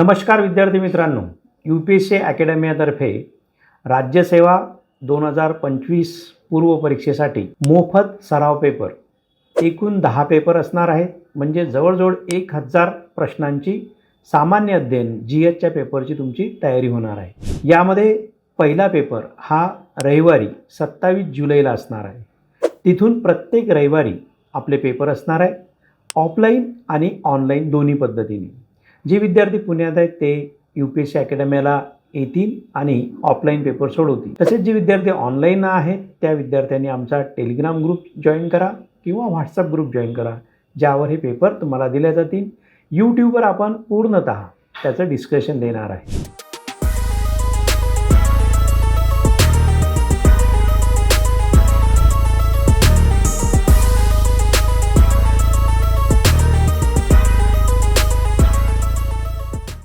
नमस्कार विद्यार्थी मित्रांनो यू पी एस सी अकॅडमीतर्फे राज्यसेवा दोन हजार पंचवीस पूर्व परीक्षेसाठी मोफत सराव पेपर एकूण दहा पेपर असणार आहेत. म्हणजे जवळजवळ एक हजार प्रश्नांची सामान्य अध्ययन जी एचच्या पेपरची तुमची तयारी होणार आहे. यामध्ये पहिला पेपर हा रविवारी सत्तावीस जुलैला असणार आहे. तिथून प्रत्येक रविवारी आपले पेपर असणार आहे ऑफलाईन आणि ऑनलाईन दोन्ही पद्धतीने. जे विद्यार्थी पुण्यात आहेत ते यू पी एस सी अकॅडमीला येतील आणि ऑफलाईन पेपर सोडवतील. तसेच जे विद्यार्थी ऑनलाईन आहेत त्या विद्यार्थ्यांनी आमचा टेलिग्राम ग्रुप जॉईन करा किंवा व्हॉट्सअप ग्रुप जॉईन करा ज्यावर हे पेपर तुम्हाला दिले जातील. यूट्यूबवर आपण पूर्णतः त्याचं डिस्कशन देणार आहे.